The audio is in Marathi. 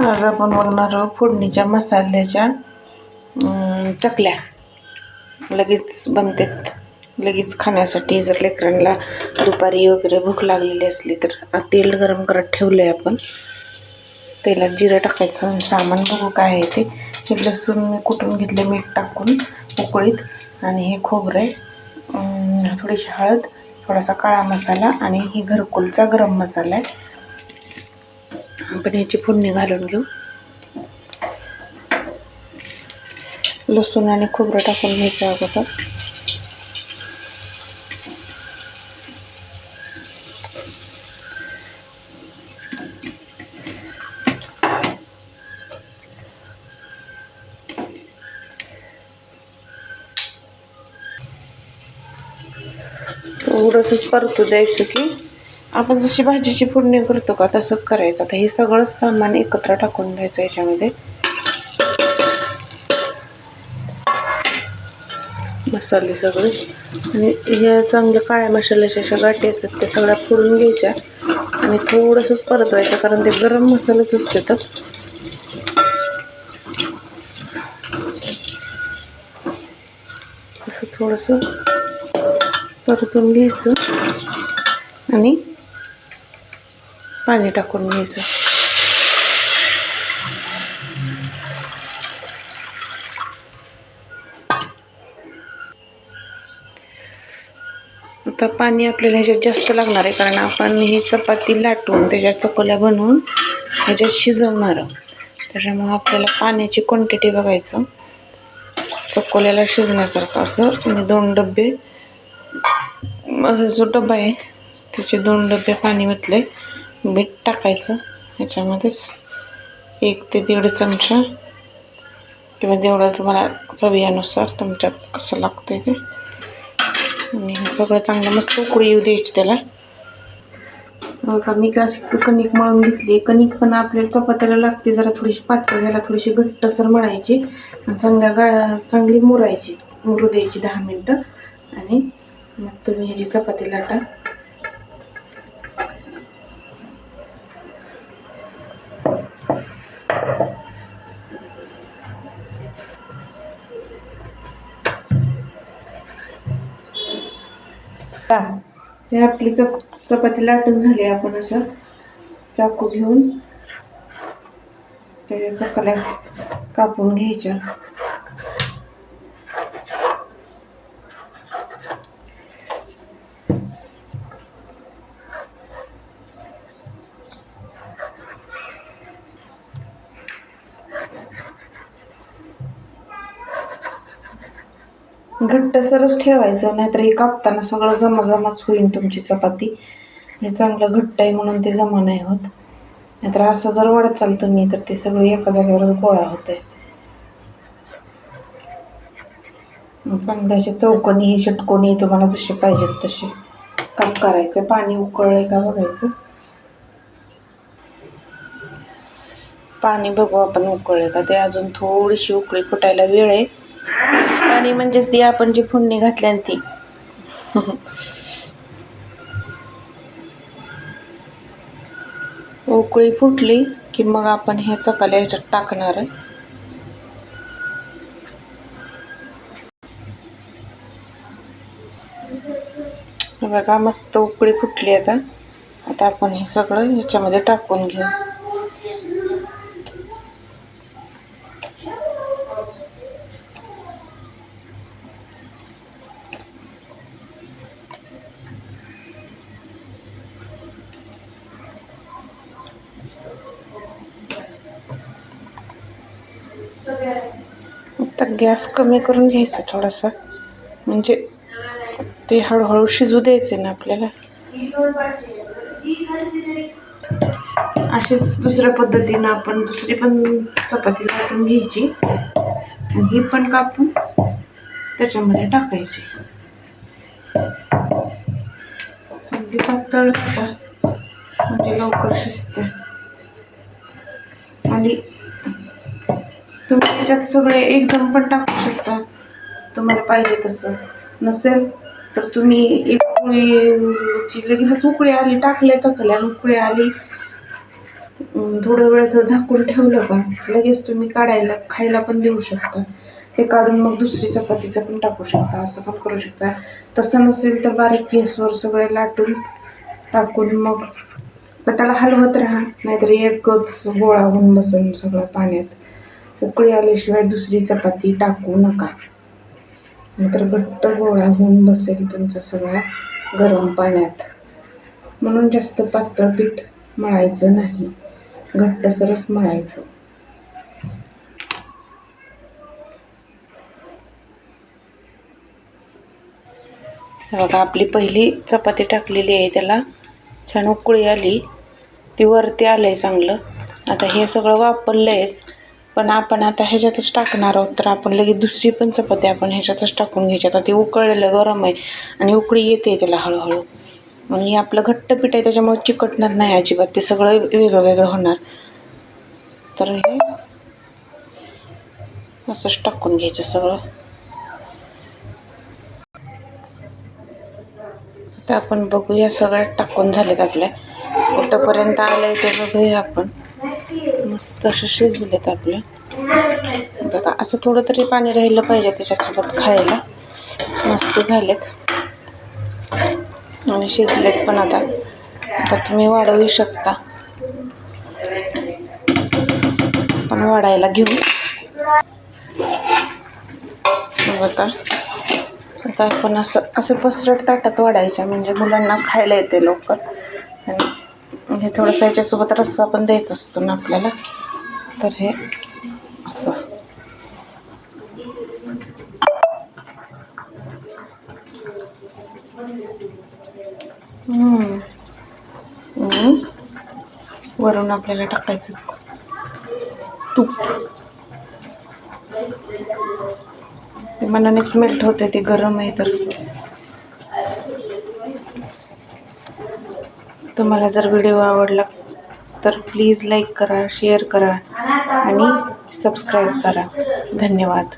आज आपण बघणार आहोत फोडणीच्या मसाल्याच्या चकल्या. लगेच बनतात. लगेच खाण्यासाठी जर लेकरांना दुपारी वगैरे भूक लागलेली असली तर तेल गरम करत ठेवलं आहे आपण. तेलात जिरं टाकायचं सामान बघू काय आहे ते. हे लसूण मी कुटून घेतले मीठ टाकून उकळीत. आणि हे खोबरं आहे. थोडीशी हळद थोडासा काळा मसाला आणि ही घरकुलचा गरम मसाला आहे. आपण ह्याची फोडणी घालून घेऊ. लसूण आणि खोबरं टाकून घ्यायचं अगोदर. थोडंसंच परतू द्यायचं की. आपण जशी भाजीची फोडणी करतो का तसंच करायचं. आता हे सगळंच सामान एकत्र टाकून घ्यायचं याच्यामध्ये. मसाले सगळे. आणि ह्या चांगल्या काळ्या मसाल्याच्या अशा गाठी असतात त्या सगळ्या फोडून घ्यायच्या. आणि थोडंसंच परतवायचं कारण ते गरम मसालाच असते तर. असं थोडंसं परतून घ्यायचं. आणि पाणी टाकून घ्यायचं. आता पाणी आपल्याला ह्याच्यात जास्त लागणार आहे कारण आपण ही चपाती लाटून त्याच्यात चकोल्या बनवून ह्याच्यात शिजवणार त्याच्यामुळं आपल्याला पाण्याची क्वांटिटी बघायचं. चकोल्याला शिजण्यासारखं असं मी दोन डबे माझा जो डबा आहे त्याचे दोन डबे पाणी ओतले मीठ टाकायचं. ह्याच्यामध्येच एक ते दीड चमचा किंवा जेवढं तुम्हाला चवीनुसार तुमच्यात कसं लागतं ते. आणि हे सगळं चांगलं मस्त उकळी येऊ द्यायची त्याला. बघा मी का कणिक मळून घेतली. कणिक पण आपल्याला चपात्याला लागते जरा थोडीशी पातळ घ्यायला थोडीशी घट्टसर मळायची आणि चांगल्या गा चांगली मुरायची मुरू द्यायची दहा मिनटं. आणि मग तुम्ही ह्याची चपाती लाटा. हे आपली चप चपाती लाटून झाली आपण असं. चाकू घेऊन. त्याच्या चकल्या कापून घ्यायच्या. घट्ट सरच ठेवायचं नाहीतर हे कापताना सगळं जमा जमाच होईल तुमची चपाती. हे चांगलं घट्ट आहे म्हणून ते जमा नाही होत. नाहीतर असं जर वाढत चाल तुम्ही तर ते सगळं एका जागेवरच गोळा होतंय. आहे चांगले असे चौकोनी षटकोनी तुम्हाला जसे पाहिजेत तसे. काप करायचं पाणी उकळलं का बघायचं? पाणी बघू आपण उकळले का? ते अजून थोडीशी उकळी फुटायला वेळ आहे. पाणी म्हणजेच ती आपण जी फोडणी घातली आणि ती. उकळी फुटली की मग आपण ह्या चकाल्या ह्याच्यात टाकणार आहे. बघा मस्त उकळी फुटली आता. आता आपण हे सगळं ह्याच्यामध्ये टाकून घेऊ. आता गॅस कमी करून घ्यायचा थोडासा. म्हणजे ते हळूहळू शिजू द्यायचे ना आपल्याला. अशीच दुसऱ्या पद्धतीनं आपण दुसरी पण चपाती कापून घ्यायची. आणि ही पण कापून त्याच्यामध्ये टाकायची. चांगली पातळ म्हणजे लवकर शिजते. तुम्ही त्याच्यात सगळे एकदम पण टाकू शकता. तुम्हाला पाहिजे तसं. नसेल तर तुम्ही एक पोळीची लगेचच उकळी आली टाकल्या चकल्या उकळी आली. थोडं वेळ जर झाकून ठेवलं का लगेच तुम्ही काढायला खायला पण देऊ शकता. ते काढून मग दुसरी चपातीचं पण टाकू शकता असं पण करू शकता. तसं नसेल तर बारीक गॅसवर सगळे लाटून टाकून मग तर त्याला हलवत राहा. नाहीतर एकच गोळा होऊन बसेल सगळं पाण्यात. उकळी आल्याशिवाय दुसरी चपाती टाकू नका. नाहीतर घट्ट गोळा होऊन बसेल तुमचा सगळा गरम पाण्यात. म्हणून जास्त पातळ पीठ मळायचं नाही. घट्टसरच मळायचं. बघा आपली पहिली चपाती टाकलेली आहे त्याला. छान उकळी आली. ती वरती आलं आहे चांगलं. आता हे सगळं वापरलं आहेच पण आपण आता ह्याच्यातच टाकणार आहोत. तर आपण लगेच दुसरी पण चपाती आपण ह्याच्यातच टाकून घ्यायची. आता ती उकळलेलं गरम आहे आणि उकळी येते त्याला हळूहळू. आणि आपलं घट्ट पीठ आहे त्याच्यामुळे चिकटणार नाही अजिबात. ते सगळं वेगळं वेगळं होणार. तर हे असंच टाकून घ्यायचं सगळं. आता आपण बघूया सगळ्यात टाकून झालेत आपल्या. कुठंपर्यंत आलं आहे ते बघूया आपण. मस्त असे शिजलेत आपले. बघा असं थोडं तरी पाणी राहिलं पाहिजे त्याच्यासोबत खायला. मस्त झालेत. आणि शिजलेत पण आता. आता तुम्ही वाढवू शकता. पण वाढायला घेऊ. बघा. आता आता आपण असं असं पसरट ताटात वाढायच्या म्हणजे मुलांना खायला येते लवकर. आणि हे थोडंसं याच्यासोबत रस्सा पण द्यायचा असतो ना आपल्याला. तर हे असं. वरून आपल्याला टाकायचं तूप. ते मनानेच मेल्ट होते ते गरम आहे तर. तुम्हाला जर व्हिडिओ आवडला तर प्लीज लाईक करा शेअर करा आणि सबस्क्राईब करा. धन्यवाद.